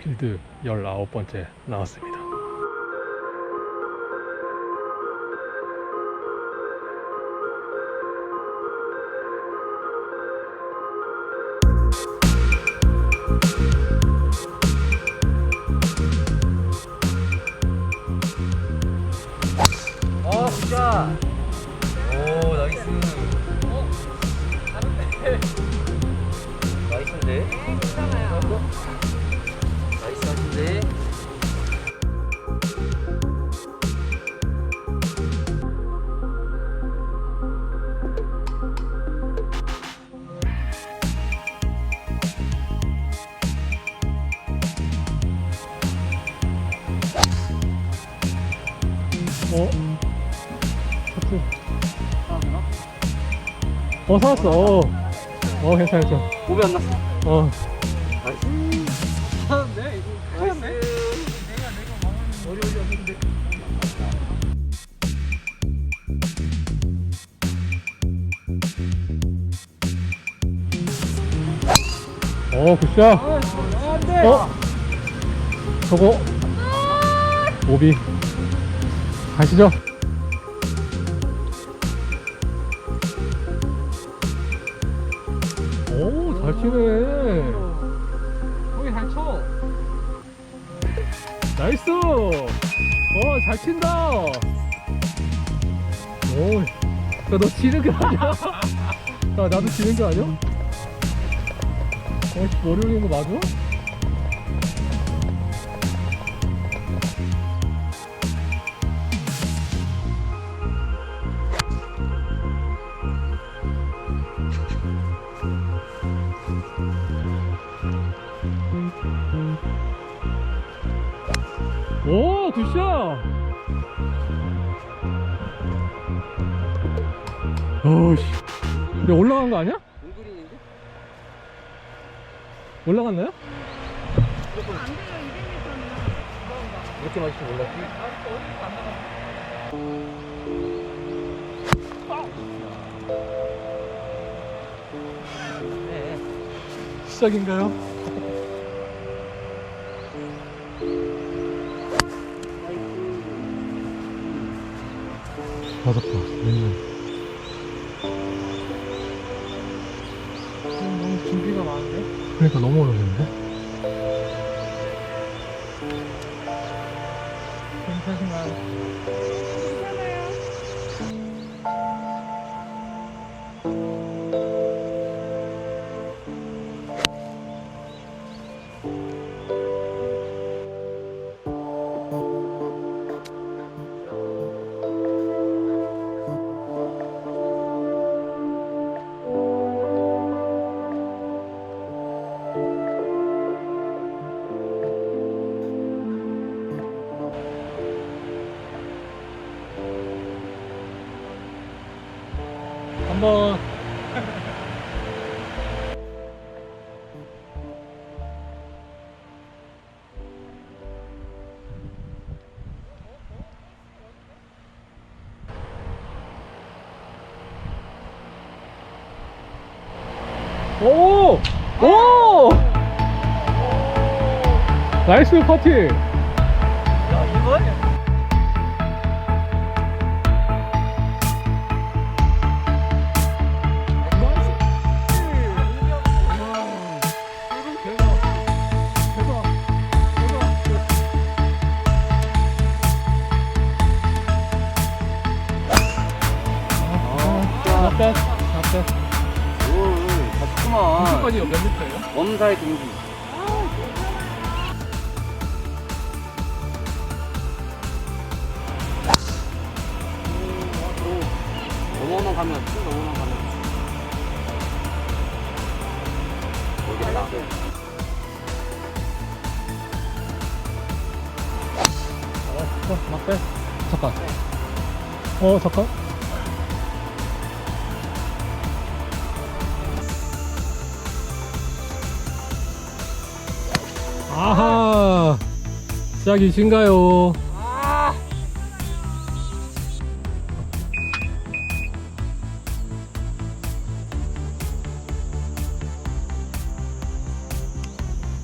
필드 19번째 나왔습니다. 어? 하트. 어, 살았어. 어, 어 괜찮아, 괜찮아. 오비 안 났어. 어. 나이스. 하는데? 이거 없는데. 어, 굿샷. 안 돼. 어? 저거. 오비. 가시죠. 오, 잘 치네. 거기 잘 쳐. 나이스! 어, 잘 친다! 오, 야, 너 지는 거 아니야? 야, 나도 지는 거 아니야? 어, 씨, 머리 올리는 거 맞아? 어우씨. 근데 올라간 거 아니야? 은근인데? 올라갔나요? 이렇게 맛있을 줄 몰랐지? 네. 시작인가요? 맞았다. 맨날. 그러니까 너무 어려운데? 한번 오! 오! 나이스 퍼팅! 무조건이요 몇 미터예요? 엄사의 경기. 넘어만 가면, 쭉 넘어만 가면. 모르겠다. 어, 잠깐 어 잠깐 시작이신가요?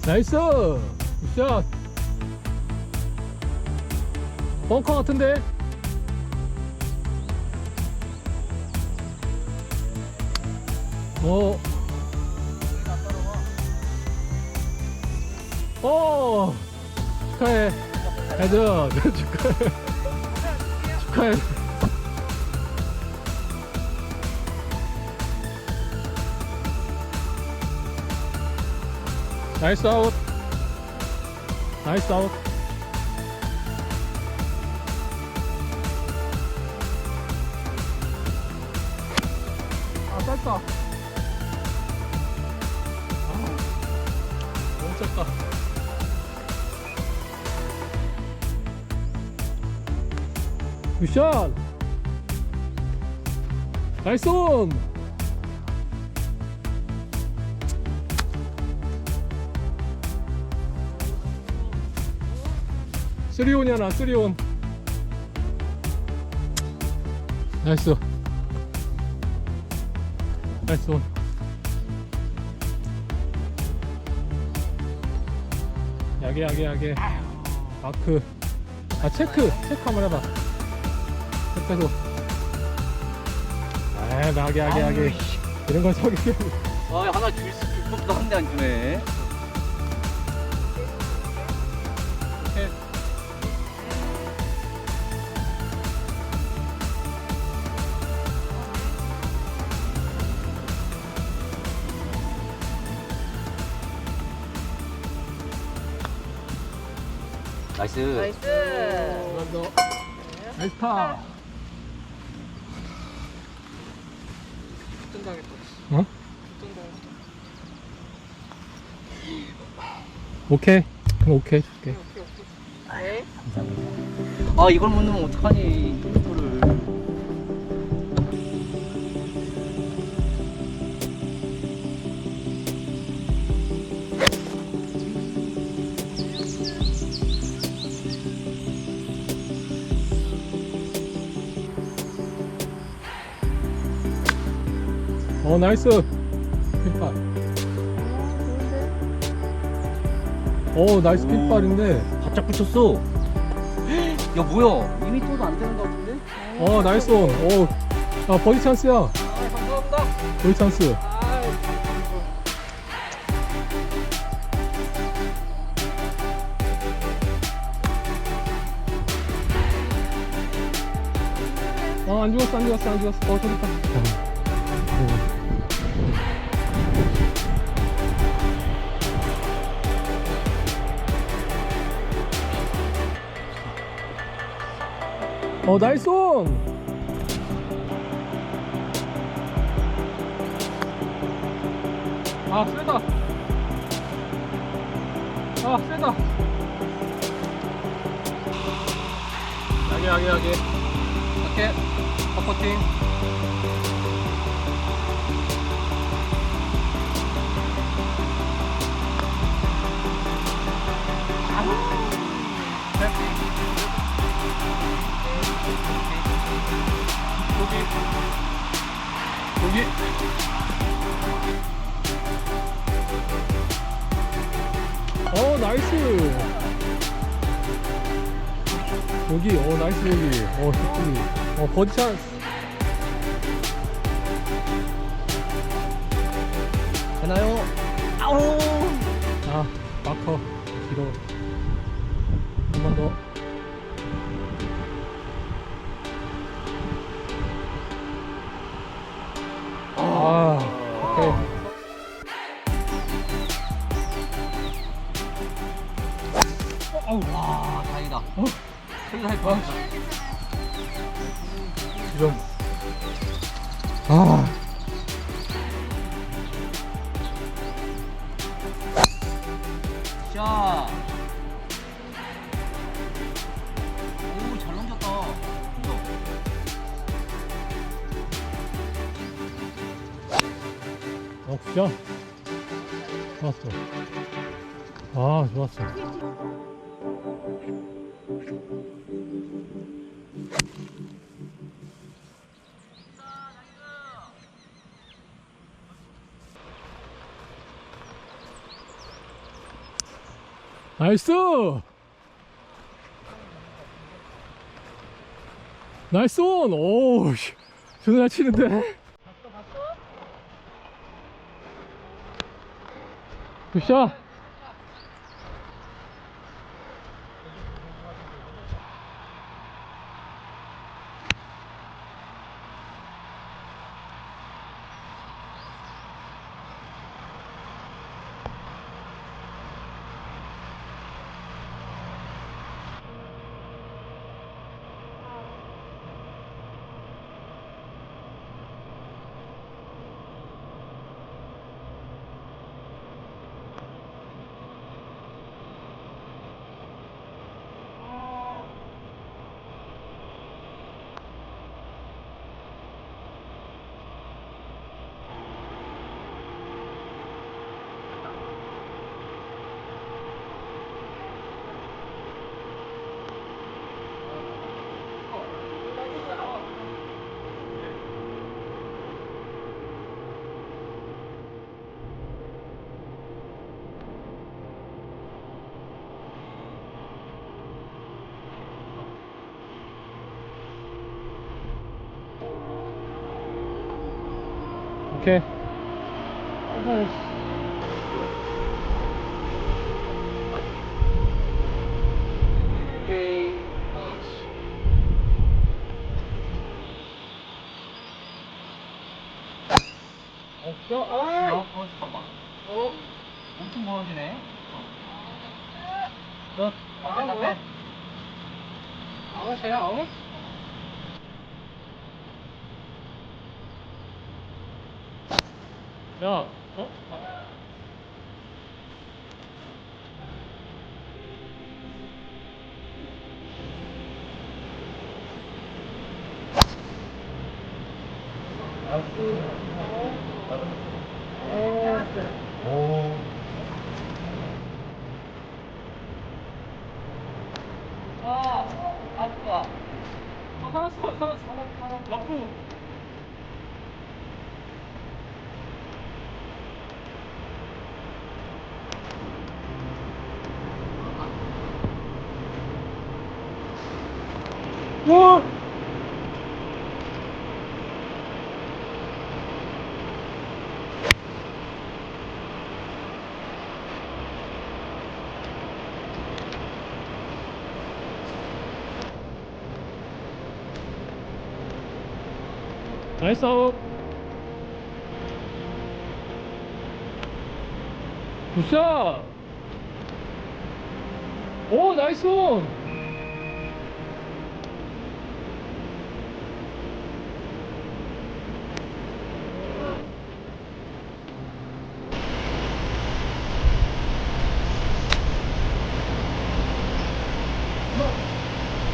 나이스! 굿샷! 벙커 같은데? 어. 오 축하해. 헤드 축하해. 축하해. 나이스 아웃. 나이스 아웃. 아 짧다. 아 짧다 굿샷 나이스 온. 쓰리온이야 나 쓰리온. 나이스. 나이스 온. 야게 야게 야게. 마크. 아 체크. 체크 한번 해봐 체크해서 아 나게 야게 야게. 이런 건 저기 아 하나 줄 수, 줄 법도 한 대 안 주네. 이렇게 나이스. 나이스. 더 나이스 파 오케이. 그럼 오케이. 줄게 네. 아 이걸 못 넣으면 어떡하니 이거를. 어 나이스 어 나이스 핀발인데. 바짝 붙였어. 야 뭐야? 2m도 안 되는 것 같은데? 어 나이스 온어 아, 버디 찬스야. 아, 감사합니다. 버디 찬스. 아, 어안 죽었어 안 죽었어 안 죽었어. 어 저기 있다 어 나이스 온 아, 세다. 아, 세다. 야게, 야게, 야게. 오케이. 퍼커팅. 여기. 여기. 어 나이스 여기 어 나이스 여기 어 좋지 어 버디 찬스 되나요? 아우. 아 마커 길어 한 번 더 아, 오케이. 어우 와 다행이다. 어? 세개 할 뻔. 지금. 아, 어, 굿샷. 좋았어. 아, 좋았어. 나이스! 나이스 온! 오우, 씨. 존나 잘 치는데? 굿 샷! 오케이. 오케이. 어, 어, 아이. 어, 어, 잠깐만. 어. 엄청 멀어지네. 너, 아, 나 뭐야? 빼. 어, 쟤야, 어? 야, 어? 아, 아프다. 아, 살았어, 살았어, 살았어. 라프. 와! 나이스 아웃. 굿샷. 오 나이스 온.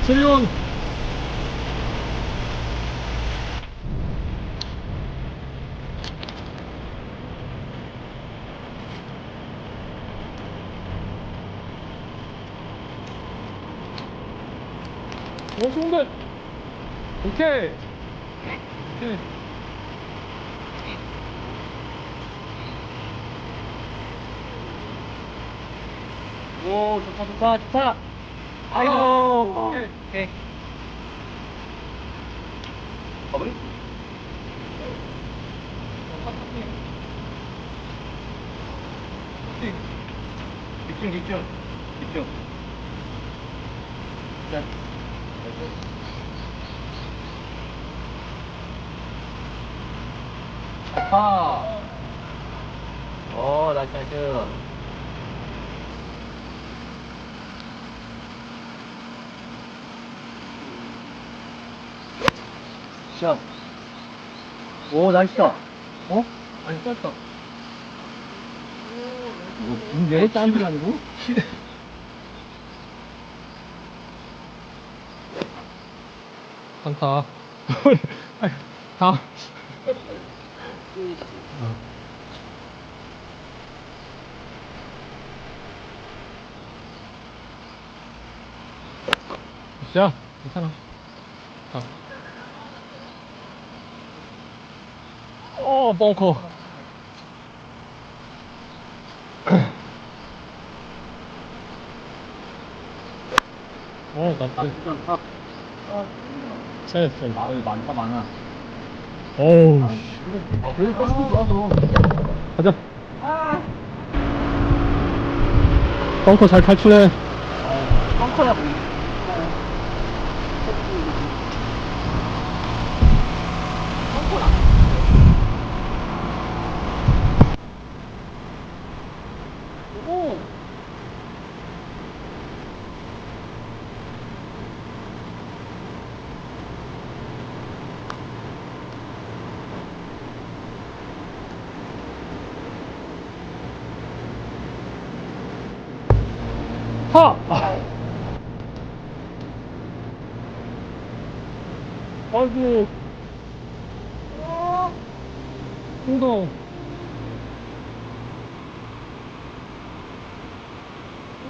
세리온 오 좋은데 오케이 오케이 오, 좋다, 좋다, 좋다. 아이고. 오케이. 오케이. 버블? 집중, 집중. 집중. 자. 아파. 오, 나이스. 샷. 오, 나이스다. 어? 아니, 짧다. 뭐, 왜 짧은 게 아니고? 한타 다 음 어. 자 괜찮아 다음 어 벙커 어, 나, 나쁘지 않다. 쎄, 쎄. 아, 여기 많다, 많아. 어우, 아, 그래도 버스. 가자. 벙커 잘 탈출해. 펑커야, 보이. 오! 하! 아. 아이고. 웅덩.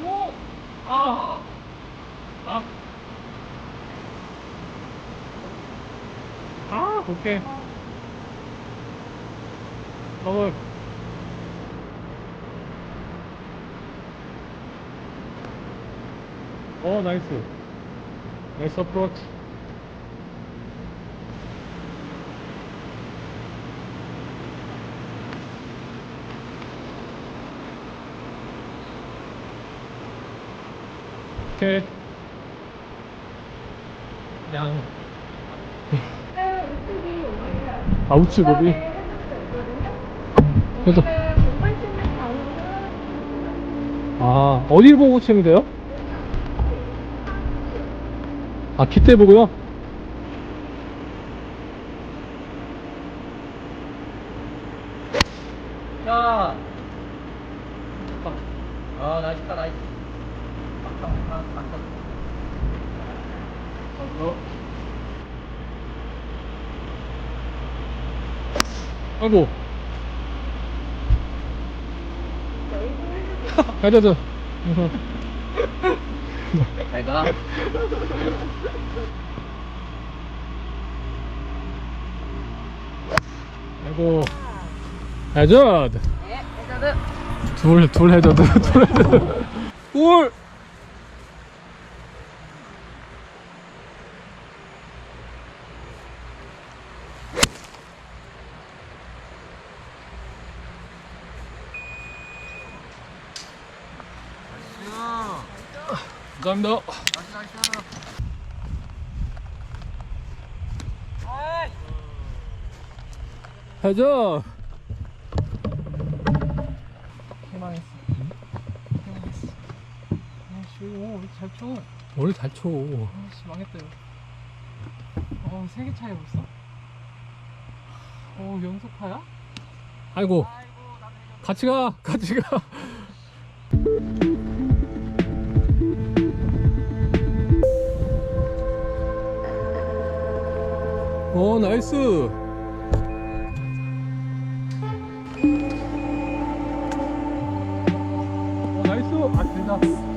오! 아! 아! 아, 오케이. 더블. 어, 나이스. 나이스 어프로치. 오케이. 그냥. 아, 우측업이? 그래서, 아, 어딜 보고 치면 돼요? 아, 깃대 보고요? 야! 아, 나이스다, 나이스. 막다, 막다, 막다. 어? 아이고. 헤드드. 잘 가. 아이고. 헤드드. 둘, 둘 헤드드, 둘 헤드드. 울! 감사합니다. 해줘. 개망했어. 개망했어. 아씨, 오, 잘 쳐. 오늘 잘 쳐. 아씨, 망했다, 이거. 어, 세개 차이 벌써? 어, 연속파야? 아이고. 같이 가, 같이 가. 나이스. 오, 나이스. 아, 된다.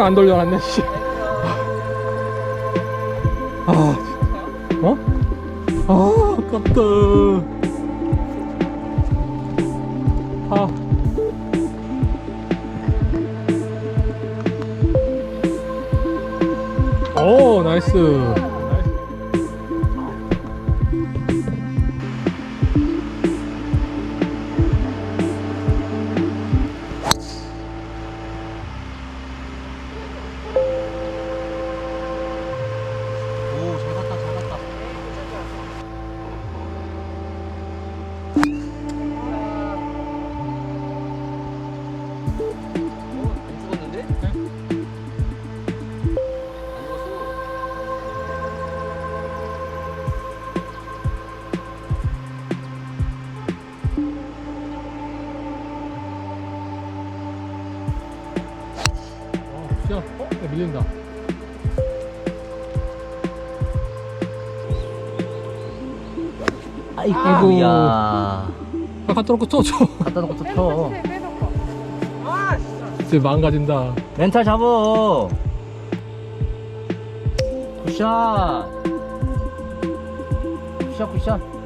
카메라를 안 돌려놨네. 씨. 아, 진짜. 어? 아, 아깝다. 아. 오, 나이스. 있어. 어? 야, 밀린다. 아이고. 아이고 야. 아, 갖다 놓고 쳐, 쳐. 갖다 놓고 또 쳐. 빼놓고 빼놓고. 아 진짜. 망가진다. 멘탈 잡어. 굿샷. 굿샷 굿샷.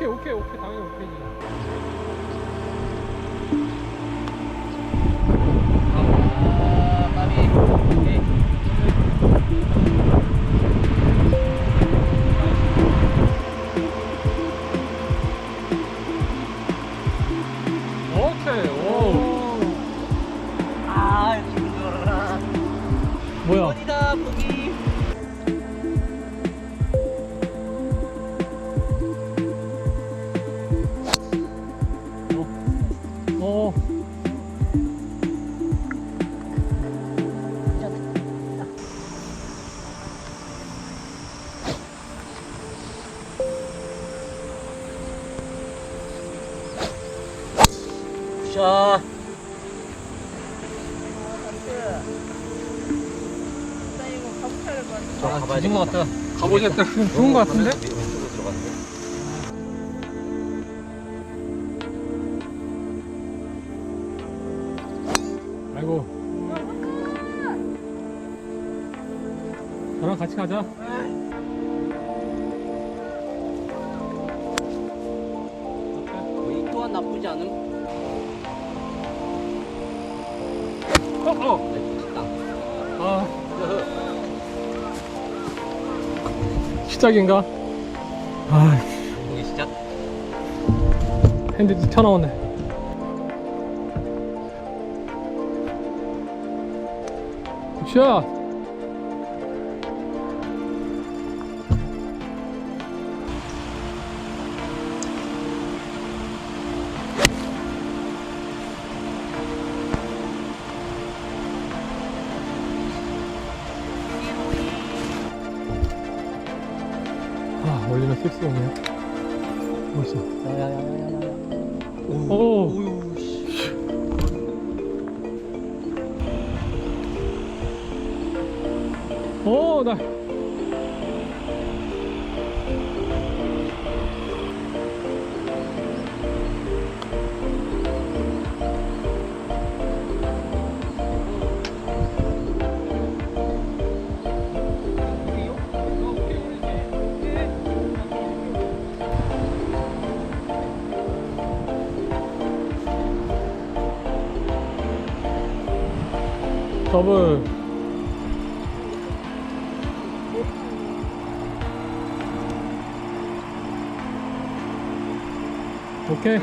오케이, 오케이, 오케이. 당연히 오케이지. 뒤진 것. 같다. 좀 좋은 것 같은데? 아이고. 저랑 같이 가자. 이 또한 나쁘지 않음. 어, 어. 시작인가? 아, 공이 시작. 핸드 튀어나오네. 굿샷! 오, 나. 더블. 오케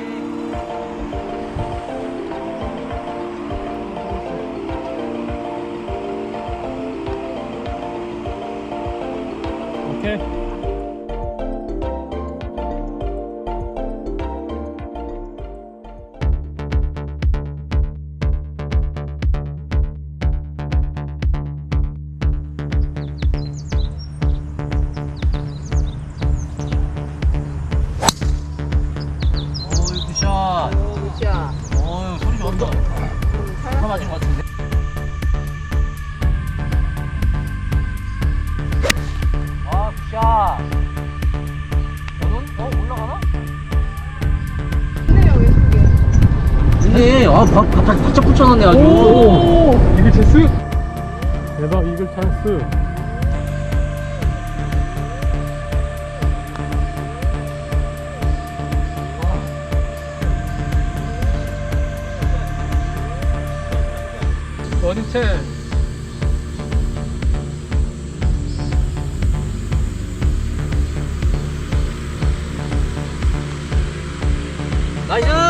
어디세? 나이스!